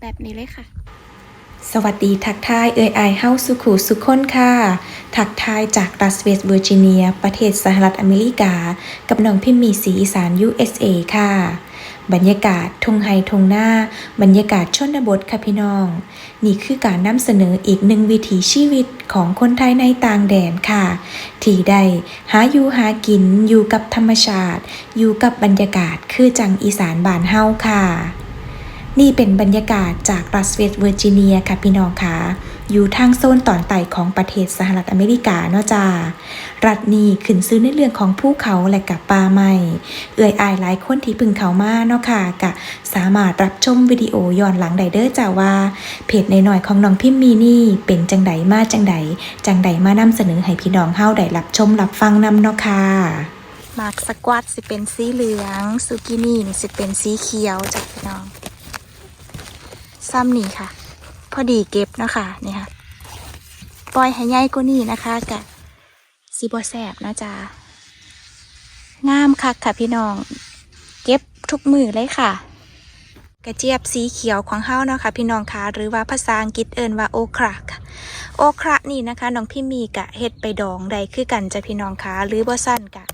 แบบนี้เลยค่ะ สวัสดีทักทายเอ่ยอายเฮาสุขุสุขคนค่ะ ทักทายจากรัสเวสเวอร์จิเนีย ประเทศสหรัฐอเมริกา กับน้องพิมมีสีอีสาน USA ค่ะ บรรยากาศทงไฮทงหน้า บรรยากาศชนบทค่ะพี่น้อง นี่คือการนำเสนออีกหนึ่งวิถีชีวิตของคนไทยในต่างแดนค่ะ ที่ได้หาอยู่หากินอยู่กับธรรมชาติ อยู่กับบรรยากาศคือจังอีสานบานเฮาค่ะ นี่เป็นบรรยากาศจากรัสเวสต์เวอร์จิเนียค่ะพี่น้องคะอยู่ทางโซนตอนใต้ของประเทศสหรัฐอเมริกาเนาะจ้า รัฐนี้ขึ้นซื้อในเรื่องของภูเขาและกับป่าไม้เอ่ยอายหลายคนที่พึ่งเขามาเนาะค่ะกะสามารถรับชมวิดีโอย้อนหลังได้เด้อจ้าว่า เพจในหน่อยของน้องพิมพ์มีนี่เป็นจังใดมาจังใดจังใดมานำเสนอให้พี่น้องเฮาได้รับชมรับฟังนำเนาะค่ะมากสกวัตสิเป็นสีเหลืองซูกินี่นี่สิเป็นสีเขียวจากพี่น้อง ซ้ำนี่ค่ะ พอดีเก็บนะคะนี่ค่ะ ปล่อยให้ใหญ่กว่านี้นะคะกะสีบอแสบนะจ๊ะงามคักค่ะพี่น้อง เก็บทุกมือเลยค่ะ กระเจี๊ยบสีเขียวของเฮาเนาะค่ะพี่น้องคะหรือว่าภาษาอังกฤษเอิ้นว่าโอคราค่ะโอครานี่นะคะน้องพี่มีกะเฮ็ดไปดองใดคือกันจะพี่น้องคะหรือบ่สั้นกะ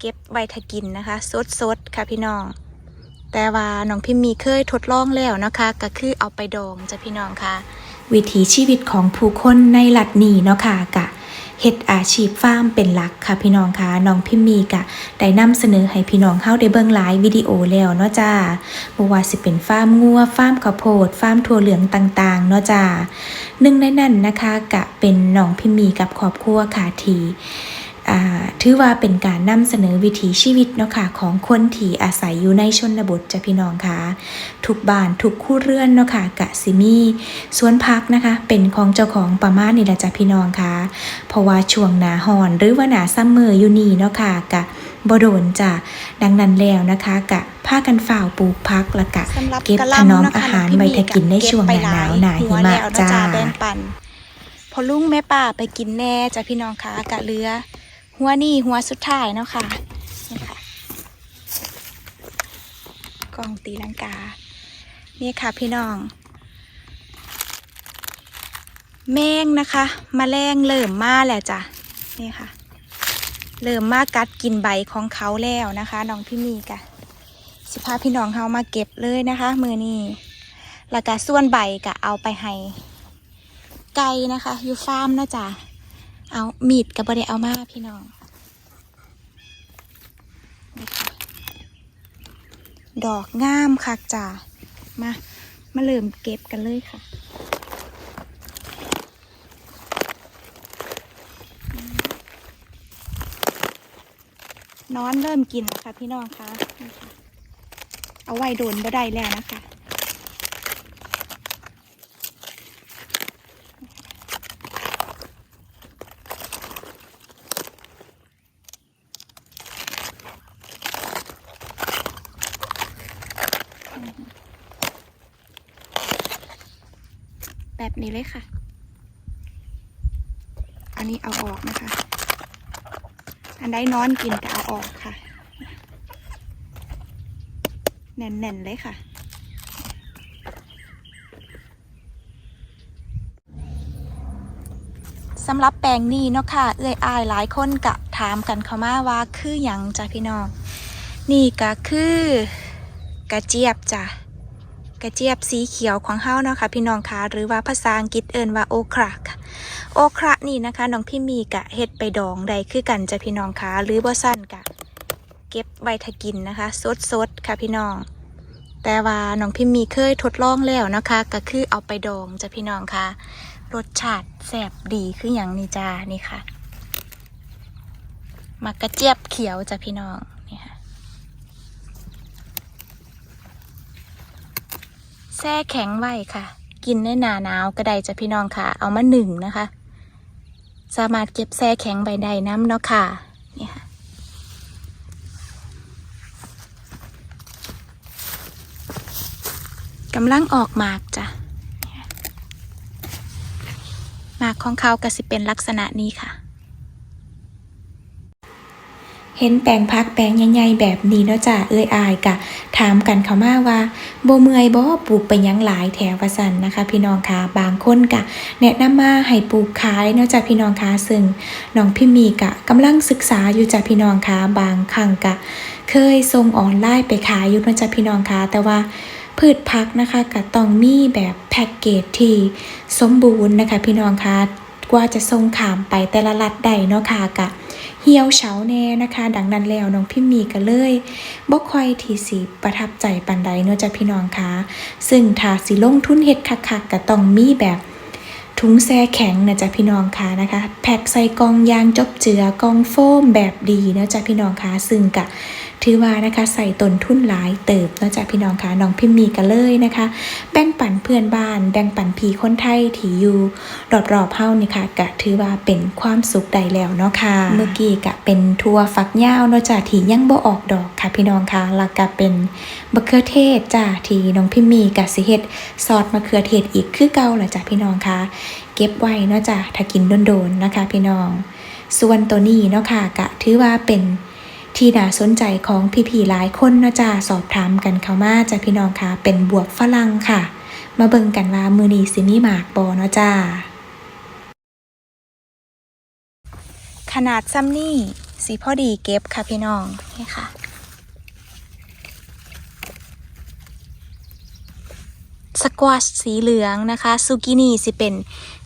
เก็บไว้ถ้ากินนะคะ สดๆค่ะพี่น้อง แต่ว่าน้องพิมมีเคยทดลองแล้วนะคะ ก็คือเอาไปดองจ้ะพี่น้องค่ะ วิถีชีวิตของผู้คนในหลัดนีเนาะค่ะกะเฮ็ดอาชีพฟาร์มเป็นหลักค่ะพี่น้องคะน้องพิมมีกะได้นำเสนอให้พี่น้องเฮาได้เบิ่งหลายวิดีโอแล้วเนาะจ้าบ่ว่าสิเป็นฟาร์มงัวฟาร์มข้าวโพดฟาร์มถั่วเหลืองต่างๆเนาะจ้าหนึ่งในนั้นนะคะกะเป็นน้องพิมมีกับครอบครัวค่ะที ถือว่าเป็นการนำเสนอวิถีชีวิตเนาะค่ะของคนที่อาศัยอยู่ในชนบทจ้ะพี่น้องค่ะทุกบ้านทุกคู่เรือนเนาะค่ะกะสิมีสวนพักนะคะ เป็นของเจ้าของประมาณนี่แหละจ้ะพี่น้องค่ะเพราะว่าช่วงหนาหอนหรือว่าหนาซัมเมอร์อยู่นี่เนาะค่ะกะบโดนจ้ะดังนั้นแล้วนะคะกะพากันฝ่าวปลูกพักและกะเก็บถนอมอาหารน้องไว้พี่ถ้ากินในช่วงหนาหนาวหลายหนาหิหัวมะแล้วนะจ้าแบ่งปันพอลุงแม่ป่าไปกินแน่จ้ะพี่น้องค่ะกะเรือ หัวนี่หัวสุดท้ายเนาะค่ะนี่ค่ะกองตีลังกา นี่ค่ะพี่น้อง แมงนะคะมแมลงเริ่มมาแล้วจ้ะนี่ค่ะ เริ่มมากัดกินใบของเขาแล้วนะคะน้องพี่มีกะสิพาพี่น้องเฮามาเก็บเลยนะคะ มือนี้แล้วก็ส่วนใบก็เอาไปให้ไก่นะคะ อยู่ฟาร์มนะจ๊ะ เอามีดกับบได้เอามาพี่น้องนี่ค่ะดอกงามคักจ้ะมา มาเริ่มเก็บกันเลยค่ะนอนเริ่มกินแล้วค่ะพี่น้องคะนี่ค่ะเอาไว้โดนบ่ได้แล้วนะคะ แบบนี้เลยค่ะ อันนี้เอาออกนะคะ อันใดนอนกินก็เอาออกค่ะ แน่นๆเลยค่ะสำหรับแปลงนี้เนาะค่ะ เอื้อยอายหลายคนกะถามกันเข้ามาว่าคือหยังจ้ะพี่น้อง นี่ก็คือกระเจี๊ยบจ้ะ กระเจี๊ยบสีเขียวของเฮาเนาะค่ะพี่น้องคะหรือว่าภาษาอังกฤษเอิ้นว่าโอคราค่ะโอคระนี่นะคะน้องพี่มีกะเฮ็ดไปดองใดคือกันจะพี่น้องคะหรือบ่สั้นกะ เก็บไว้ถ้ากินนะคะสดๆค่ะพี่น้อง แต่ว่าน้องพี่มีเคยทดลองแล้วนะคะ ก็คือเอาไปดองจะพี่น้องคะรสชาติแซ่บดีคืออย่างนี้จ้านี่ค่ะมากระเจี๊ยบเขียวจ้ะพี่น้องนี่ค่ะ แช่แข็งไว้ค่ะ กินในหนาหนาวก็ได้จ้ะพี่น้องค่ะ เอามาหนึ่งนะคะ สามารถเก็บแช่แข็งใบใดน้ำเนาะค่ะนี่ค่ะกำลังออกหมากจ้ะหมากของเขาก็สิเป็นลักษณะนี้ค่ะ เห็นแปลงพักแปลงใหญ่ๆแบบนี้เนาะจ้าเอ้ยอายกะ ถามกันเขามาว่าโบเมื่อยบ่ปลูกไปยังหลายแถวสันนะคะ พี่น้องคะบางคนกะ แนะนำมาให้ปลูกขายเนาะจ้าพี่น้องคะซึ่งน้องพี่มีกะกำลังศึกษาอยู่จ้าพี่น้องคะบางครั้งกะ เคยส่งออนไลน์ไปขายอยู่เนาะจ้าพี่น้องคะแต่ว่าพืชพักนะคะก็ต้องมีแบบแพ็กเกจที่สมบูรณ์นะคะ พี่น้องคะกว่าจะส่งขามไปแต่ละรัฐใดเนาะค่ะกะ เหี่ยวเฉาแน่นะคะ ดังนั้นแล้วน้องพิมมีก็เลยบ่ค่อยที่สิประทับใจปันใดเนาะจ้ะพี่น้องคะซึ่งถ้าสิลงทุนเฮ็ดคักๆก็ต้องมีแบบถุงแซ่แข็งนะจ๊ะพี่น้องคะนะคะ แพ็คใส่กองยางจบเจือกองโฟมแบบดีนาะจ๊ะพี่น้องคะซึ่งกะ ถือว่านะคะใส่ตนทุนหลายเติบนาะจ้ะพี่น้องคะน้องพิมมีก็เลยนะคะ แบ่งปันเพื่อนบ้าน แบ่งปันพี่คนไทยที่อยู่รอบๆเฮานี่ค่ะกะถือว่าเป็นความสุขใดแล้วเนาะค่ะ เมื่อกี้กะเป็นทัวฝักยาวนาะจ้ะที่ยังบ่ออกดอกค่ะพี่น้องค่ะแล้วก็เป็นมะเขือเทศจ้ะที่น้องพิมมีกะสิเฮ็ดซอสมะเขือเทศอีกคือเก่าล่ะจ้ะพี่น้องค่ะเก็บไว้เนาะจ้ะถ้ากินโดนๆนะคะ พี่น้อง ส่วนตัวนี้เนาะค่ะกะถือว่าเป็น ที่น่าสนใจของพี่ๆหลายคนเนาะจ้ะสอบถามกันเข้ามาจ้ะพี่น้องค่ะ เป็นบวกฝรั่งค่ะ มาเบิ่งกันว่ามือนีสิมีหมากบอเนาะจ้าขนาดซ้ำนี่สีพอดีเก็บค่ะพี่น้องนี่ค่ะสควอชสีเหลืองนะคะซูกินี่สิเป็น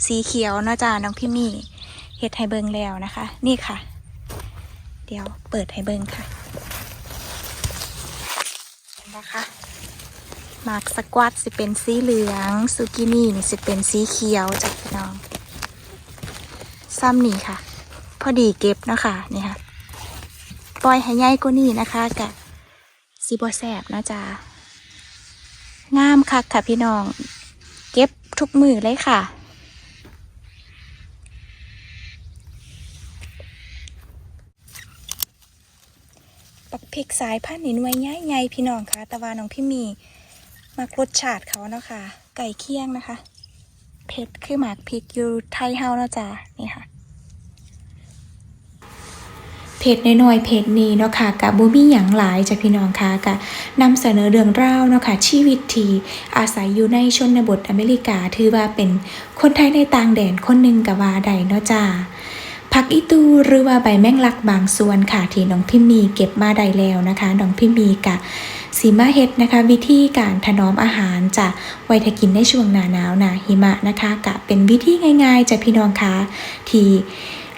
สีเขียวเนาะจ้าน้องพี่มี่เฮ็ดให้เบิงแล้วนะคะ นี่ค่ะ เดี๋ยวเปิดให้เบิงค่ะเห็นะคะมากสควอชสิเป็นสีเหลืองซูกินี่นี่สิเป็นสีเขียวจ้ะพี่น้อง ซ้ำนี่ค่ะ พอดีเก็บนะคะนี่ค่ะ ปล่อยให้ใหญ่กว่านี้นะคะกะสีบแสบนะจ๊ะงามคักค่ะพี่น้อง เก็บทุกมือเลยค่ะ ปักพริกสายพันธุ์นี่หน่วยใหญ่ๆพี่น้องค่ะ แต่ว่าน้องพี่มีมากรสชาติเขาเนาะค่ะ ไก่เคี่ยงนะคะ เผ็ดคือหมากพริกอยู่ไทยเฮาเนาะจ๊ะนี่ค่ะเพจน้อยๆเพจนี้เนาะค่ะกับบูมี่หยังหลายจ้ะพี่น้องค่ะกะนำเสนอเรื่องราวเนาะค่ะชีวิตที่อาศัยอยู่ในชนบทอเมริกา ถือว่าเป็นคนไทยในต่างแดนคนหนึ่งกับว่าใดเนาะจ้า ผักอีตูหรือว่าใบแมงลักบางส่วนค่ะ ที่น้องพิมมีเก็บมาได้แล้วนะคะน้องพิมมีกะสีมาเฮ็ดนะคะ วิธีการถนอมอาหารจะไว้ถ้ากินในช่วงหน้าหนาวหนาหิมะนะคะ กะเป็นวิธีง่ายๆจะพี่น้องคะที่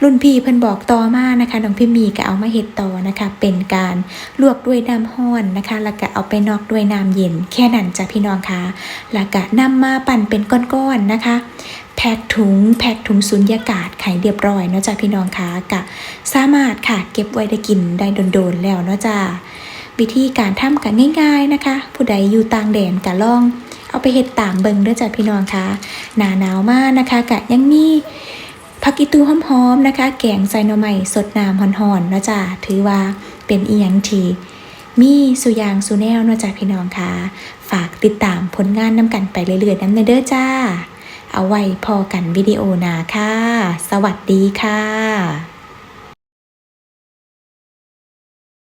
รุ่นพี่เพิ่นบอกต่อมานะคะน้องพิมมีก็เอามาเฮ็ดต่อนะคะ เป็นการลวกด้วยน้ำห้อนนะคะ แล้วก็เอาไปนอกด้วยน้ำเย็น แค่นั้นจ้ะพี่น้องคะแล้วก็นำมาปั่นเป็นก้อนๆนะคะแพ็คถุงแพ็คถุงสุญญากาศไขเรียบร้อยเนาะจ้ะพี่น้องคะกะสามารถค่ะเก็บไว้ได้กินได้โดนๆแล้วเนาะจ้ะวิธีการทำกันง่ายๆนะคะ ผู้ใดอยู่ต่างแดนก็ลอง เอาไปเฮ็ดตามเบิงเด้อจ้ะพี่น้องคะหนาหนาวมากนะคะกะยังมี ผักอีตูหอมๆนะคะ แกงใส่หน่อไม้สดน้ำหอนๆนะจ้ะถือว่าเป็นอีหยังทีมีสุยางสุแนวนะจ๊ะพี่น้องค่ะฝากติดตามผลงานนำกันไปเรื่อยๆน้ำเด้อจ้า เอาไว้พอกันวิดีโอหนาค่ะ สวัสดีค่ะ